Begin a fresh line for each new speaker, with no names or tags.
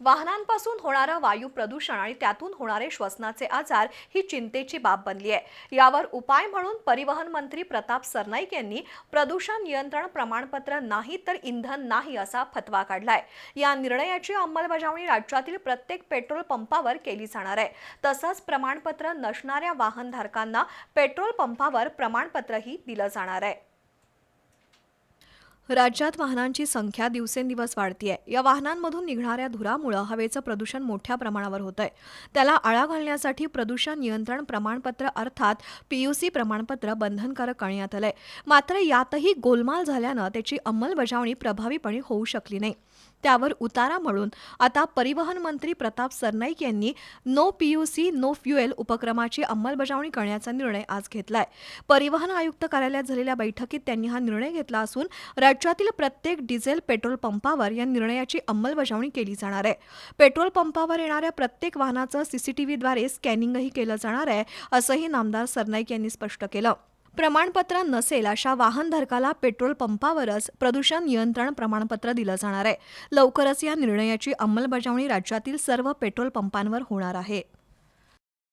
वाहनांपासून होणारं वायू प्रदूषण आणि त्यातून होणारे श्वसनाचे आजार ही चिंतेची बाब बनली आहे. यावर उपाय म्हणून परिवहन मंत्री प्रताप सरनाईक यांनी प्रदूषण नियंत्रण प्रमाणपत्र नाही तर इंधन नाही असा फतवा काढलाय. या निर्णयाची अंमलबजावणी राज्यातील प्रत्येक पेट्रोल पंपावर केली जाणार आहे. तसंच प्रमाणपत्र नसणाऱ्या वाहनधारकांना पेट्रोल पंपावर प्रमाणपत्रही दिलं जाणार आहे. राज्यात वाहनांची संख्या दिवसेंदिवस वाढतीये. या वाहनांमधून निघणाऱ्या धुरामुळं हवेचं प्रदूषण मोठ्या प्रमाणावर होत आहे त्याला आळा घालण्यासाठी प्रदूषण नियंत्रण प्रमाणपत्र अर्थात पीयूसी प्रमाणपत्र बंधनकारक करण्यात आलंय. मात्र यातही गोलमाल झाल्यानं त्याची अंमलबजावणी प्रभावीपणे होऊ शकली नाही. त्यावर उतारा म्हणून आता परिवहन मंत्री प्रताप सरनाईक यांनी नो पीयूसी नो फ्युएल उपक्रमाची अंमलबजावणी करण्याचा निर्णय आज घेतलाय. परिवहन आयुक्त कार्यालयात झालेल्या बैठकीत त्यांनी हा निर्णय घेतला असून राज्यातील प्रत्येक डिझेल पेट्रोल पंपावर या निर्णयाची अंमलबजावणी केली जाणार आहे. पेट्रोल पंपावर येणाऱ्या प्रत्येक वाहनाचं सीसीटीव्हीद्वारे स्कॅनिंगही केलं जाणार आहे असंही नामदार सरनाईक यांनी स्पष्ट केलं. प्रमाणपत्र नसेल अशा वाहनधारकाला पेट्रोल पंपावरच प्रदूषण नियंत्रण प्रमाणपत्र दिलं जाणार आहे. लवकरच या निर्णयाची अंमलबजावणी राज्यातील सर्व पेट्रोल पंपांवर होणार आहे.